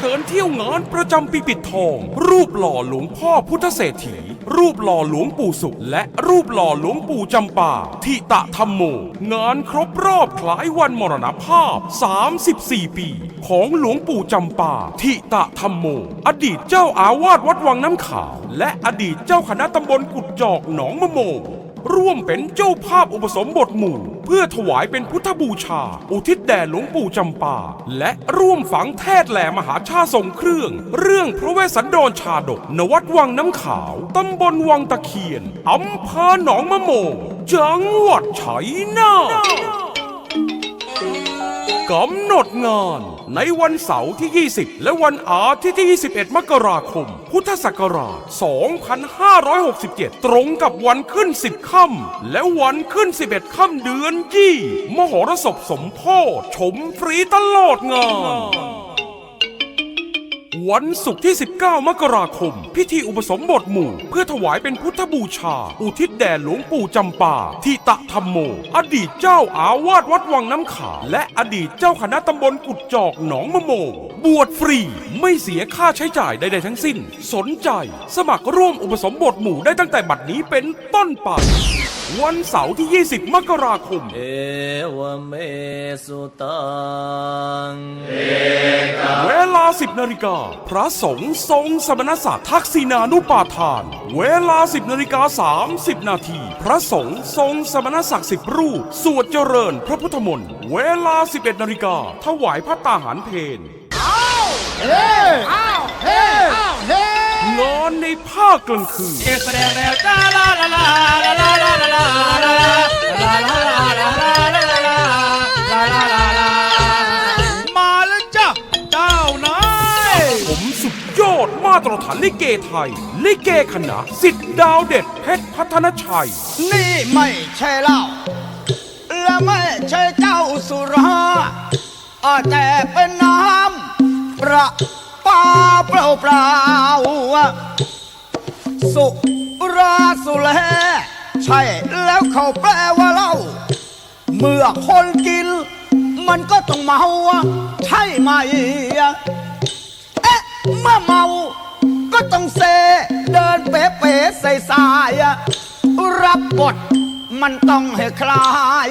ชิญเที่ยวงานประจำปีปิดทอง รูปหล่อหลวงพ่อพุทธเศรษฐี รูปหล่อหลวงปู่สุข และรูปหล่อหลวงปู่จำปาทิตะธรรมโม งานครบรอบคล้ายวันมรณภาพ 34 ปี ของหลวงปู่จำปาทิตะธรรมโม อดีตเจ้าอาวาสวัดวังน้ำขาว และอดีตเจ้าคณะตำบลกุดจอกหนองมะโม ร่วมเป็นเจ้าภาพอุปสมบทหมู่ เพื่อถวายเป็นพุทธบูชา อุทิศแด่หลวงปู่จำปา และร่วมฝังแทศแหล่มหาชาทรงเครื่อง เรื่องพระเวสสันดรชาดก นวัดวังน้ำขาวตำบลวังตะเคียนอำเภอหนองมะโมงจังหวัดชัยนาท กำหนดงานในวันเสาร์ที่ 20 และวันอาทิตย์ที่ 21 มกราคม พุทธศักราช 2567 ตรงกับวันขึ้น 10 ค่ำและวันขึ้น 11 ค่ำเดือนยี่ มหรสพสมโพธิชมฟรีตลอดงาน วันศุกร์ที่ 19 มกราคม พิธีอุปสมบทหมู่ เพื่อถวายเป็นพุทธบูชา อุทิศแด่หลวงปู่จำปาทิตะธรรมโม อดีตเจ้าอาวาสวัดวังน้ำขาวและอดีตเจ้าคณะตำบลกุดจอกหนองมะโมงบวชฟรี ไม่เสียค่าใช้จ่ายใดๆทั้งสิ้น สนใจ สมัครร่วมอุปสมบทหมู่ได้ตั้งแต่บัดนี้เป็นต้นไปวันเสาร์ที่ 20 มกราคม เอวเมสุตังเวลา 10นาฬิกาพระสงฆ์ทรงสมณศักดิ์ทักษินานุปาทาน เวลา 10นาฬิกา30 นาที พระสงฆ์ทรงสมณศักดิ์สิบรูป สวดเจริญพระพุทธมนต์ เวลา 11นาฬิกาถวายพระตาหารเพนงานในภาคกลางคืน เอกแสดงแล้วจ้าลาลาลา มาตรฐานลิเกไทย ลิเกคณะสิทธิ์ดาวเด็ดเพชรพัฒนชัย นี่ไม่ใช่เหล้าและไม่ใช่เจ้าสุราแต่เป็นน้ำประปาเปล่าเปล่าสุราสุแลใช่แล้วเขาแปลว่าเหล้าเมื่อคนกิน มันก็ต้องเมาใช่ไหมเอ๊ะเมื่อเมา ต้องเซ เดินเป๊ะเป๊ะใส่สายอะรับบทมันต้องให้คลาย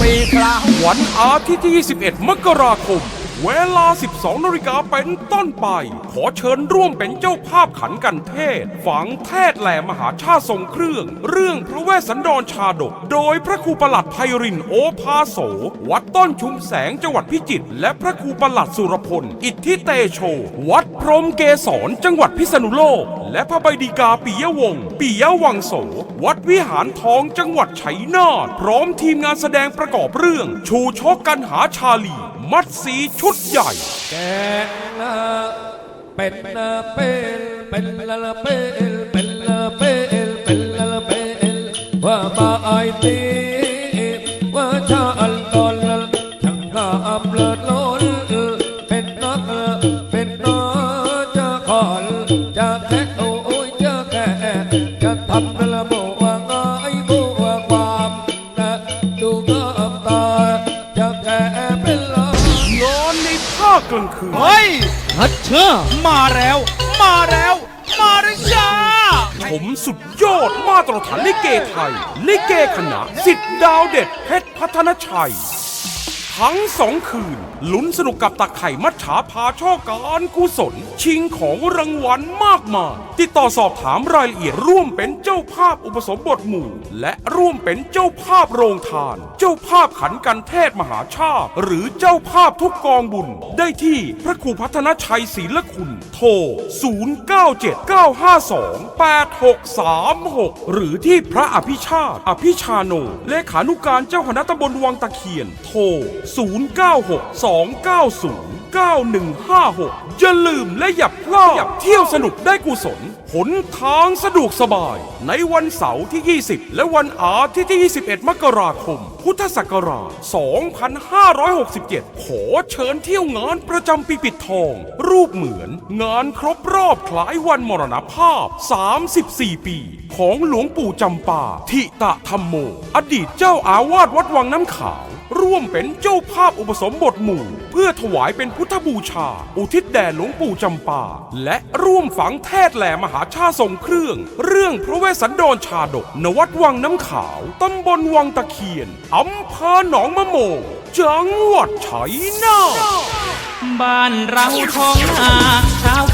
มีคลาววันอาทิตย์ที่ 21 มกราคม เวลา 12นาฬิกาเป็นต้นไป ขอเชิญร่วมเป็นเจ้าภาพขันกันเทศ ฝังเทศแหลมหาชาติทรงเครื่อง เรื่องพระเวสสันดรชาดก โดยพระครูประหลัดไพรินโอภาโส วัดต้นชุมแสงจังหวัดพิจิตรและพระครูประหลัดสุรพล อิทธิเตโช วัดพรหมเกศรจังหวัดพิษณุโลก และพระใบดีกาปิยวงศ์ปิยวังโส วัดวิหารทองจังหวัดชัยนาทพร้อมทีมงานแสดงประกอบเรื่อง ชูชกกันหาชาลี มัดสีชุดใหญ่ แกงเป็นเป็นเป็นละละเป็นเป็นละเป็นเป็นละละเปว่ามาไอตีว่าชา ยฮัทเชอมาแล้ว มาแล้ว มาแล้วจ้าผมสุดยอดมาตรฐานลิเกไทย ลิเกคณะสิทธิ์ดาวเด็ดเพชรพัฒนชัย ทั้งสองคืน ลุ้นสนุกกับตักไข่มัดฉาพาช่อการกุศล ชิงของรางวัลมากมายติดต่อสอบถามรายละเอียดร่วมเป็นเจ้าภาพอุปสมบทหมู่ และร่วมเป็นเจ้าภาพโรงทาน เจ้าภาพขันกันเทศมหาชาติ หรือเจ้าภาพทุกกองบุญ ได้ที่พระครูพัฒนชัยศรีลคุณ โทร 0979528636 หรือที่พระอภิชาติ อภิชาโน เลขานุการเจ้าคณะตำบลวังตะเคียน โทร0962909156 อย่าลืมและอย่าพลาดเที่ยวสนุกได้กุศลหนทางสะดวกสบาย ในวันเสาร์ที่ 20 และวันอาทิตย์ที่ 21 มกราคม พุทธศักราช 2567 ขอเชิญเที่ยวงานประจำปีปิดทอง รูปเหมือนงานครบรอบคล้ายวันมรณภาพ 34 ปี ของหลวงปู่จำปาทิตะธรรมโม อดีตเจ้าอาวาสวัดวังน้ำขาว ร่วมเป็นเจ้าภาพอุปสมบทหมู่ เพื่อถวายเป็นพุทธบูชา อุทิศแด่หลวงปู่จำปา และร่วมฝังเทศแหล่มหาชาทรงเครื่อง เรื่องพระเวสสันดรชาดกณวัดวังน้ำขาว ตำบลวังตะเคียนอำเภอหนองมะโมงจังหวัดชัยนาทบ้านเราท้องนาชาขึ้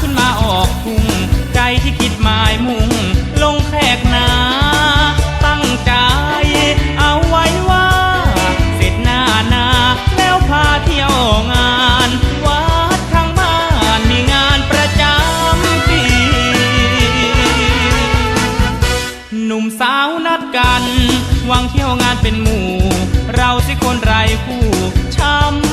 สิคนไรคู่ช้ำ